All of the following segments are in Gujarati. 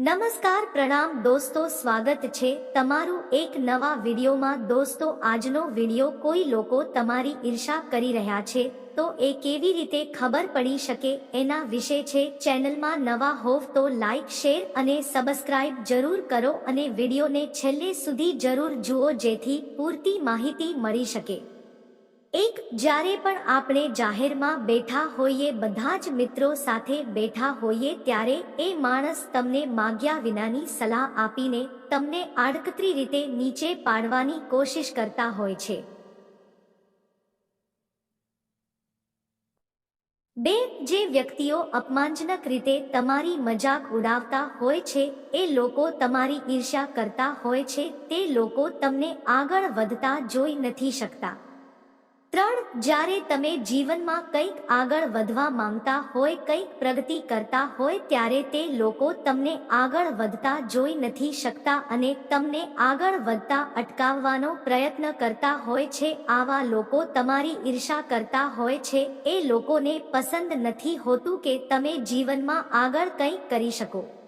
નમસ્કાર પ્રણામ દોસ્તો, સ્વાગત છે તમારું એક નવા વિડીયોમાં. દોસ્તો, આજનો વીડિયો કોઈ લોકો તમારી ઈર્ષા કરી રહ્યા છે, તો એ કેવી રીતે ખબર પડી શકે એના વિશે છે. ચેનલમાં નવા હોવ તો લાઈક, શેર અને સબસ્ક્રાઇબ જરૂર કરો અને વિડીયોને છેલ્લે સુધી જરૂર જુઓ જેથી પૂરતી માહિતી મળી શકે. એક જ્યારે પણ આપણે જાહેરમાં બેઠા હોઈએ, બધા જ મિત્રો સાથે બેઠા હોઈએ, ત્યારે એ માણસ તમને માગ્યા વિનાની સલાહ આપીને તમને આડકતરી રીતે નીચે પાડવાની કોશિશ કરતા હોય છે. બે જે વ્યક્તિઓ અપમાનજનક રીતે તમારી મજાક ઉડાવતા હોય છે, એ લોકો તમારી ઈર્ષ્યા કરતા હોય છે, તે લોકો તમને આગળ વધતા જોઈ નથી શકતા. ત્રણ, જ્યારે તમે જીવનમાં કંઈક આગળ વધવા માંગતા હોય, કંઈક પ્રગતિ કરતા હોય, ત્યારે તે લોકો તમને આગળ વધતા જોઈ નથી શકતા અને તમને આગળ વધતા અટકાવવાનો પ્રયત્ન કરતા હોય છે. આવા લોકો તમારી ઈર્ષા કરતા હોય છે. એ લોકોને પસંદ નથી હોતું કે તમે જીવનમાં આગળ કંઈક કરી શકો.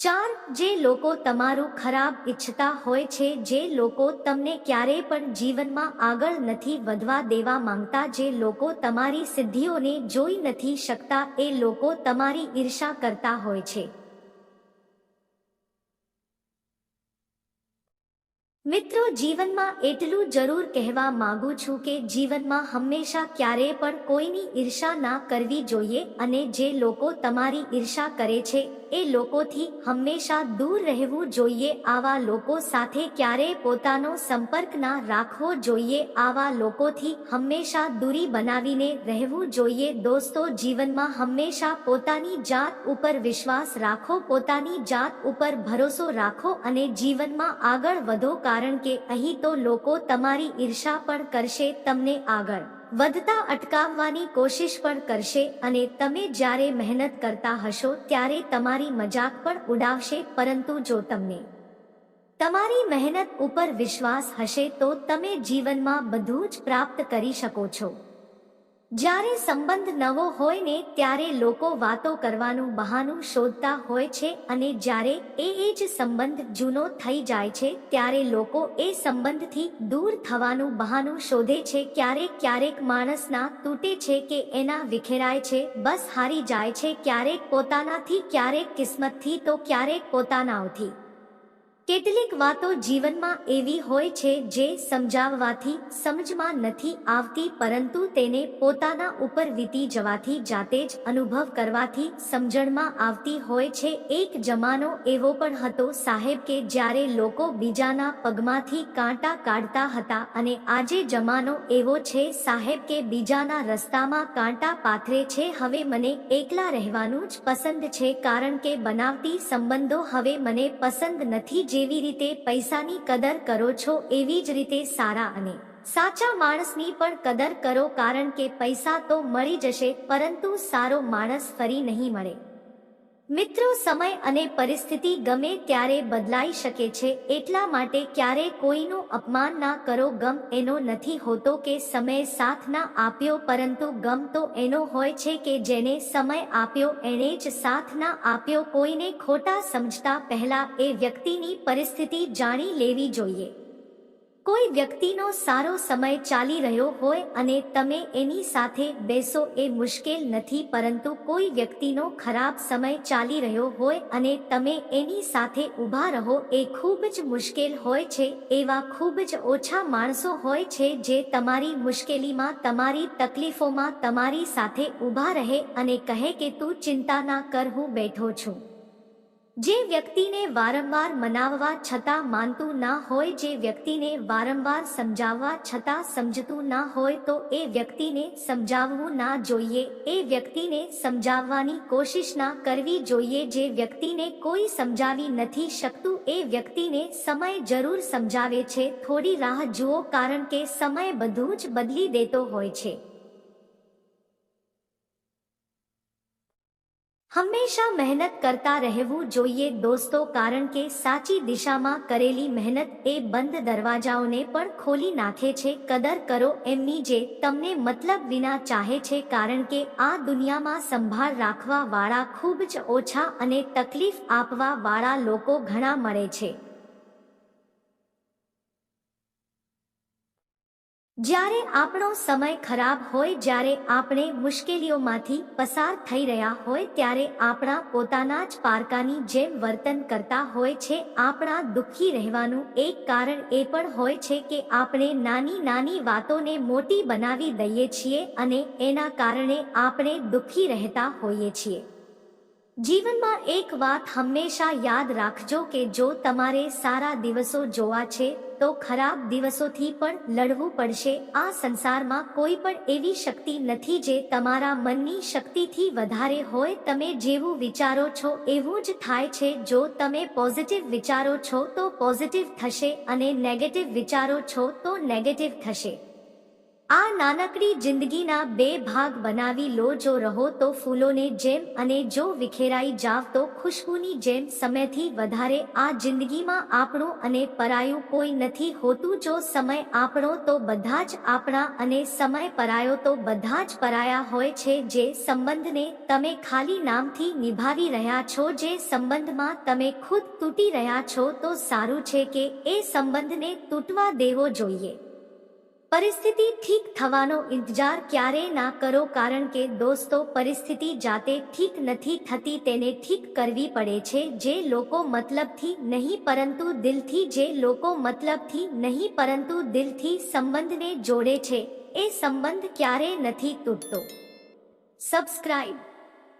ચાર જે લોકો તમારું ખરાબ ઈચ્છતા હોય છે, જે લોકો તમને ક્યારેય પણ જીવનમાં આગળ નથી વધવા દેવા માંગતા, જે લોકો તમારી સિદ્ધિઓને જોઈ નથી શકતા, એ લોકો તમારી ઈર્ષા કરતા હોય છે. મિત્રો, જીવનમાં એટલું જરૂર કહેવા માંગુ છું કે જીવનમાં હંમેશા ક્યારેય પણ કોઈની ઈર્ષા ના કરવી જોઈએ અને જે લોકો તમારી ઈર્ષા કરે છે, એ લોકોથી હંમેશા દૂર રહેવું જોઈએ. આવા લોકો સાથે ક્યારેય પોતાનો સંપર્ક ના રાખવો જોઈએ. આવા લોકોથી હંમેશા દૂરી બનાવીને રહેવું જોઈએ. દોસ્તો, જીવનમાં હંમેશા પોતાની જાત ઉપર વિશ્વાસ રાખો, પોતાની જાત ઉપર ભરોસો રાખો અને જીવનમાં આગળ વધો. કારણ કે અહીં તો લોકો તમારી ઈર્ષા પણ કરશે તમને આગળ. વધતા અટકાવવાની કોશિશ પણ કરશે અને તમે જ્યારે મહેનત કરતા હશો ત્યારે તમારી મજાક પણ ઉડાવશે, પરંતુ જો તમને તમારી મહેનત ઉપર વિશ્વાસ હશે તો તમે જીવનમાં બધું જ પ્રાપ્ત કરી શકો છો. જ્યારે સંબંધ નવો હોય ને ત્યારે લોકો વાતો કરવાનું બહાનું શોધતા હોય છે અને જ્યારે એ એ જ સંબંધ જૂનો થઈ જાય છે ત્યારે લોકો એ સંબંધથી દૂર થવાનું બહાનું શોધે છે. ક્યારેક ક્યારેક માણસના તૂટે છે કે એના વિખેરાય છે, બસ હારી જાય છે. ક્યારેક પોતાનાથી, ક્યારેક કિસ્મતથી તો ક્યારેક પોતાનાઓથી. કેટલીક વાતો જીવનમાં એવી હોય છે જે સમજાવવાથી સમજમાં નથી આવતી, પરંતુ તેને પોતાના ઉપર વીતી જવાથી જાતે જ અનુભવ કરવાથી સમજણમાં આવતી હોય છે. એક જમાનો એવો પણ હતો સાહેબ કે જ્યારે લોકો બીજાના પગમાંથી કાંટા કાઢતા હતા અને આજે જમાનો એવો છે સાહેબ કે બીજાના રસ્તામાં કાંટા પાથરે છે, હવે મને એકલા રહેવાનું જ પસંદ છે કારણ કે બનાવતી સંબંધો હવે મને પસંદ નથી જેવી રીતે પૈસાની કદર કરો છો, એવી જ રીતે સારા અને સાચા માણસની પણ કદર કરો, કારણ કે પૈસા તો મળી જશે, પરંતુ સારો માણસ ફરી નહીં મળે. મિત્રો, સમય અને પરિસ્થિતિ ગમે ત્યારે બદલાઈ શકે છે, એટલા માટે ક્યારે કોઈનું અપમાન ના કરો, ગમ એનો નથી હોતો કે સમય સાથ ના આપ્યો, પરંતુ ગમ તો એનો હોય છે કે જેને સમય આપ્યો, એણે જ સાથ ના આપ્યો. કોઈને ખોટા સમજતા પહેલા એ વ્યક્તિની પરિસ્થિતિ જાણી લેવી જોઈએ. કોઈ વ્યક્તિનો સારો સમય ચાલી રહ્યો હોય અને તમે એની સાથે બેસો એ મુશ્કેલ નથી, પરંતુ કોઈ વ્યક્તિનો ખરાબ સમય ચાલી રહ્યો હોય અને તમે એની સાથે ઊભા રહો એ ખૂબ જ મુશ્કેલ હોય છે, એવા ખૂબ જ ઓછા માણસો હોય છે જે તમારી મુશ્કેલીમાં, તમારી તકલીફોમાં તમારી સાથે ઊભા રહે અને કહે કે, તું ચિંતા ના કર, હું બેઠો છું. જે વ્યક્તિને વારંવાર મનાવવા છતાં માનતું ના હોય, જે વ્યક્તિને વારંવાર સમજાવવા છતાં સમજતું ના હોય, તો એ વ્યક્તિને સમજાવવું ના જોઈએ. એ વ્યક્તિને સમજાવવાની કોશિશ ના કરવી જોઈએ. જે વ્યક્તિને કોઈ સમજાવી નથી શકતું, એ વ્યક્તિને સમય જરૂર સમજાવે છે. થોડી રાહ જુઓ, કારણ કે સમય બધું જ બદલી દેતો હોય છે. હંમેશા મહેનત કરતા રહેવું જોઈએ દોસ્તો, કારણ કે સાચી દિશામાં કરેલી મહેનત એ બંધ દરવાજાઓને પણ ખોલી નાખે છે. કદર કરો એમની જે તમને મતલબ વિના ચાહે છે, કારણ કે આ દુનિયામાં સંભાળ રાખવા વાળા ખૂબ જ ઓછા અને તકલીફ આપવા વાળા લોકો ઘણા મળે છે. જ્યારે આપણો સમય ખરાબ હોય, જ્યારે આપણે મુશ્કેલીઓમાંથી પસાર થઈ રહ્યા હોય, ત્યારે આપણા પોતાના જ પારકાની જેમ વર્તન કરતા હોય છે. આપણા દુઃખી રહેવાનું એક કારણ એ પણ હોય છે કે આપણે નાની નાની વાતોને મોટી બનાવી દઈએ છીએ અને એના કારણે આપણે દુઃખી રહેતા હોઈએ છીએ. જીવનમાં એક વાત હંમેશા યાદ રાખજો કે જો તમારે સારા દિવસો જોવા છે, તો ખરાબ દિવસોથી પણ લડવું પડશે. આ સંસારમાં કોઈ પણ એવી શક્તિ નથી જે તમારા મનની શક્તિથી વધારે હોય. તમે જેવું વિચારો છો, એવું જ થાય છે. જો તમે પોઝિટિવ વિચારો છો, તો પોઝિટિવ થશે અને નેગેટિવ વિચારો છો, તો નેગેટિવ થશે. નાનકડી જિંદગીના બે ભાગ બનાવી લો, જો રહો તો ફૂલોને જેમ અને જો વિખેરાઈ જાવ તો ખુશ્બુની જેમ સમયથી વધારે. આ જિંદગીમાં આપણું અને પરાયું કોઈ નથી હોતું, જો સમય આપણો તો બધા જ આપણા અને સમય પરાયો તો બધા જ પરાયા હોય છે. જે સંબંધને તમે ખાલી નામથી નિભાવી રહ્યા છો, જે સંબંધમાં તમે ખુદ તૂટી રહ્યા છો, તો સારું છે કે એ સંબંધને તૂટવા દેવો જોઈએ. પરિસ્થિતિ ઠીક થવાનો ઇંતજાર ક્યારેય ના કરો કારણ કે દોસ્તો, પરિસ્થિતિ જાતે ઠીક નથી થતી તેને ઠીક કરવી પડે છે જે લોકો મતલબથી નહીં પરંતુ દિલથી, જે લોકો મતલબથી નહીં પરંતુ દિલથી સંબંધને જોડે છે. એ સંબંધ ક્યારેય નથી તૂટતો. સબસ્ક્રાઇબ